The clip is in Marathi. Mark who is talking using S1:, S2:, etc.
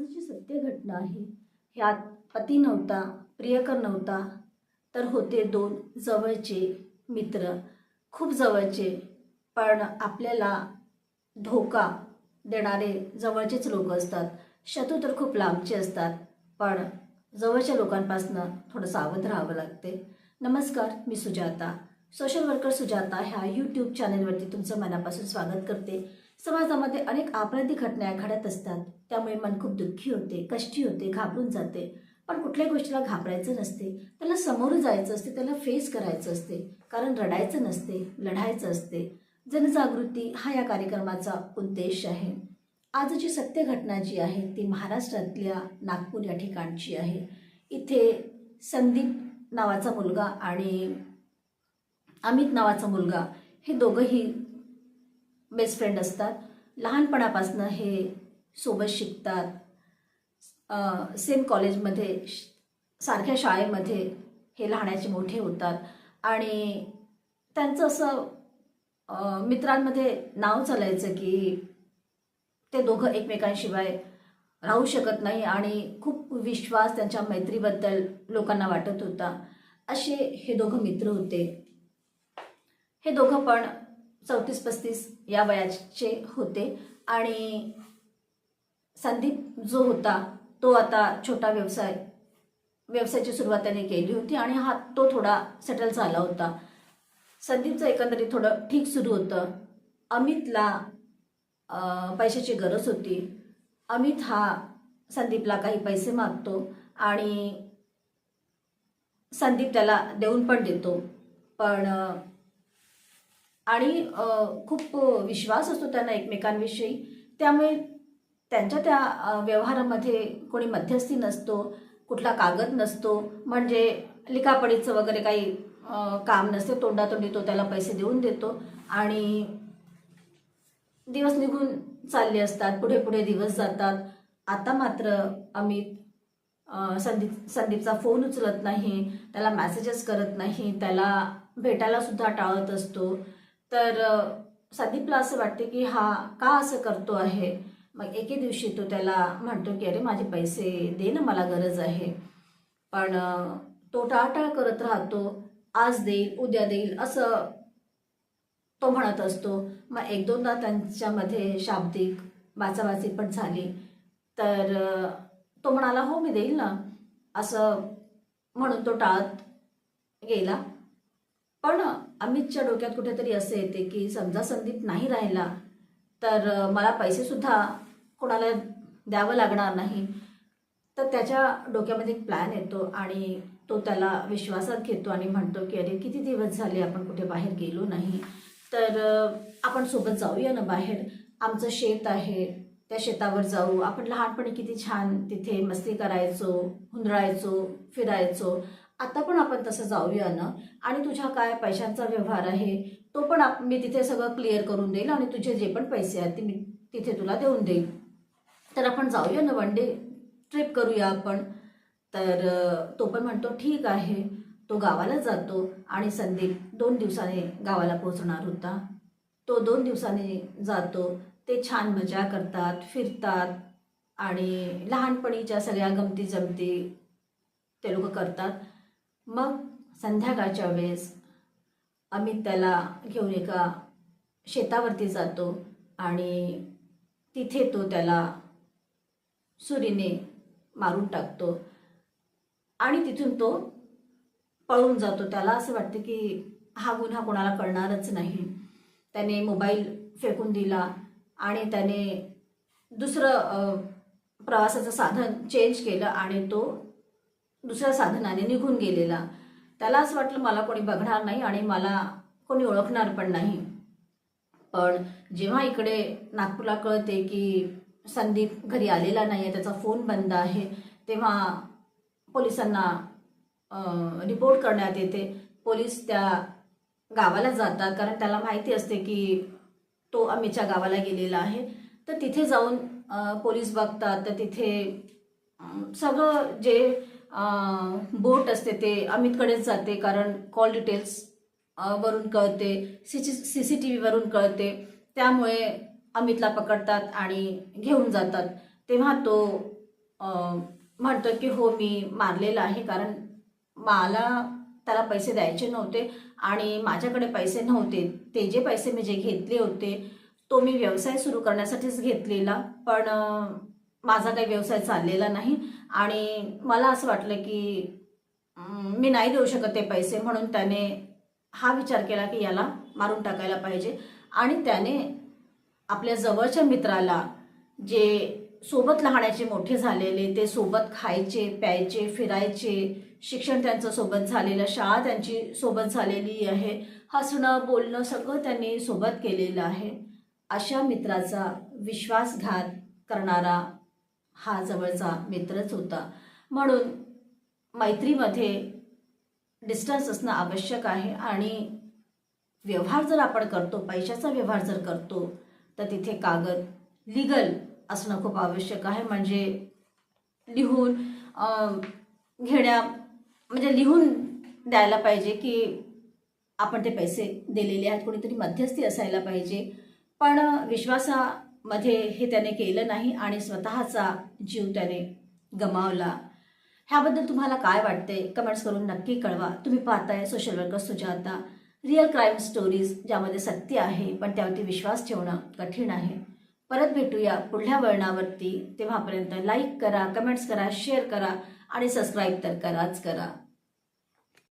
S1: आजची सत्य घटना आहे. ह्यात पती नव्हता प्रियकर नव्हता तर होते दोन जवळचे मित्र. खूप जवळचे पण आपल्याला धोका देणारे जवळचेच लोक असतात. शत्रू तर खूप लांबचे असतात पण जवळच्या लोकांपासून थोडं सावध राहावं लागते. नमस्कार मी सुजाता. सोशल वर्कर सुजाता ह्या यूट्यूब चॅनलवरती तुमचं मनापासून स्वागत करते. समाजामध्ये अनेक अपराधी घटना घडत असतात. त्यामुळे मन खूप दुःखी होते कष्टी होते घाबरून जाते. पण कुठल्याही गोष्टीला घाबरायचं नसते. त्याला समोर जायचं असते त्याला फेस करायचं असते. कारण रडायचं नसते लढायचं असते. जनजागृती हा या कार्यक्रमाचा उद्देश आहे. आजची सत्य घटना जी आहे ती महाराष्ट्रातल्या नागपूर या ठिकाणची आहे. इथे संदीप नावाचा मुलगा आणि अमित नावाचा मुलगा हे दोघंही बेस्ट फ्रेंड असतात. लहानपणापासनं हे सोबत शिकतात. सेम कॉलेजमध्ये श- सारख्या शाळेमध्ये हे लहानाचे मोठे होतात. आणि त्यांचं असं मित्रांमध्ये नाव चालायचं की ते दोघं एकमेकांशिवाय राहू शकत नाही आणि खूप विश्वास त्यांच्या मैत्रीबद्दल लोकांना वाटत होता. असे हे दोघं मित्र होते. हे दोघं पण चौतीस पस्तीस या वयाचे होते. आणि संदीप जो होता तो आता छोटा व्यवसाय व्यवसायाची सुरुवात त्याने केली होती आणि हा तो थोडा सेटल झाला होता. संदीपचं एकंदरीत थोडं ठीक सुरू होतं. अमितला पैशाची गरज होती. अमित हा संदीपला काही पैसे मागतो आणि संदीप त्याला देऊन पण देतो. पण आणि खूप विश्वास असतो त्यांना एकमेकांविषयी. त्यामुळे त्यांच्या त्या व्यवहारामध्ये कोणी मध्यस्थी नसतो कुठला कागद नसतो. म्हणजे लिखापडीचं वगैरे काही काम नसते तोंडातोंडी तो त्याला पैसे देऊन देतो. आणि दिवस निघून चालले असतात पुढे पुढे दिवस जातात. आता मात्र अमित संदीप संदीपचा फोन उचलत नाही त्याला मॅसेजेस करत नाही त्याला भेटायला सुद्धा टाळत असतो. तर संदीपला असं वाटते की हा का असं करतो आहे? मग एके दिवशी तो त्याला म्हणतो की अरे माझे पैसे दे ना मला गरज आहे. पण तो टाळटाळ करत राहतो. आज देईल उद्या देईल असं तो म्हणत असतो. मग एक दोनदा त्यांच्यामध्ये शाब्दिक वाचावाची पण झाली. तर तो म्हणाला हो मी देईल ना. असं म्हणून तो टाळत गेला. पण अमितच्या डोक्यात कुठेतरी असं येते की समजा संदीप नाही राहिला तर मला पैसेसुद्धा कोणाला द्यावं लागणार नाही. तर त्याच्या डोक्यामध्ये एक प्लॅन येतो आणि तो त्याला विश्वासात घेतो आणि म्हणतो की अरे किती दिवस झाले आपण कुठे बाहेर गेलो नाही? तर आपण सोबत जाऊया ना बाहेर. आमचं शेत आहे त्या शेतावर जाऊ. आपण लहानपणी किती छान तिथे मस्ती करायचो हुंदळायचो फिरायचो. आता पण आपण तसं जाऊया ना? आणि तुझ्या काय पैशांचा व्यवहार आहे? तो पण आप मी तिथे सगळं क्लिअर करून देईल आणि तुझे जे पण पैसे आहेत ते मी तिथे तुला देऊन देईल. तर आपण जाऊया ना वन डे ट्रिप करूया आपण. तर तो पण म्हणतो ठीक आहे. तो गावाला जातो आणि संदीप दोन दिवसाने गावाला पोहोचणार होता. तो दोन दिवसाने जातो. ते छान मजा करतात फिरतात आणि लहानपणीच्या सगळ्या गमती जमती ते लोक करतात. मग संध्याकाळच्या वेळेस अमित त्याला घेऊन एका शेतावरती जातो आणि तिथे तो त्याला सुरीने मारून टाकतो. आणि तिथून तो पळून जातो. त्याला असं वाटतं की हा गुन्हा कोणाला कळणारच नाही. त्याने मोबाईल फेकून दिला आणि त्याने दुसरं प्रवासाचं साधन चेंज केलं आणि तो दुसऱ्या साधनाने निघून गेलेला. त्याला असं वाटलं मला कोणी बघणार नाही आणि मला कोणी ओळखणार पण नाही. पण जेव्हा इकडे नागपूरला कळते की संदीप घरी आलेला नाही आहे त्याचा फोन बंद आहे तेव्हा पोलिसांना रिपोर्ट करण्यात येते. पोलीस त्या गावाला जातात कारण त्याला माहिती असते की तो अमितच्या गावाला गेलेला आहे. तर तिथे जाऊन पोलीस बघतात. तर तिथे सगळं जे बोट असते ते अमितकडेच जाते कारण कॉल डिटेल्स वरून कळते सी सी सी टी व्हीवरून कळते. त्यामुळे अमितला पकडतात आणि घेऊन जातात. तेव्हा तो म्हणतो की हो मी मारलेलं आहे कारण मला त्याला पैसे द्यायचे नव्हते आणि माझ्याकडे पैसे नव्हते. ते जे पैसे मी जे घेतले होते तो मी व्यवसाय सुरू करण्यासाठीच घेतलेला. पण माझा काही व्यवसाय चाललेला नाही. आणि मला असं वाटलं की मी नाही देऊ शकत ते पैसे म्हणून त्याने हा विचार केला की याला मारून टाकायला पाहिजे. आणि त्याने आपल्या जवळच्या मित्राला जे सोबत लहानाचे मोठे झालेले ते सोबत खायचे प्यायचे फिरायचे शिक्षण त्यांचं सोबत झालेलं शाळा त्यांची सोबत झालेली आहे हसणं बोलणं सगळं त्यांनी सोबत केलेलं आहे. अशा मित्राचा विश्वासघात करणारा हा जवळचा मित्रच होता. म्हणून मैत्रीमध्ये डिस्टन्स असणं आवश्यक आहे आणि व्यवहार जर आपण करतो पैशाचा व्यवहार जर करतो तर तिथे कागद लिगल असणं खूप आवश्यक आहे. म्हणजे लिहून घेण्या म्हणजे लिहून द्यायला पाहिजे की आपण ते पैसे दिलेले आहेत. कोणीतरी मध्यस्थी असायला पाहिजे. पण विश्वासा मध्ये हे त्याने केलं नाही आणि स्वतःचा जीव त्याने गमावला. ह्याबद्दल तुम्हाला काय वाटते कमेंट्स करून नक्की कळवा. तुम्ही पाहताय social worker Sujata. Real crime stories ज्यामध्ये सत्य आहे पण त्यावरती विश्वास ठेवणं कठीण आहे. परत भेटूया पुढल्या वळणावरती. तेव्हापर्यंत लाईक करा कमेंट्स करा शेअर करा आणि सबस्क्राईब तर कराच करा.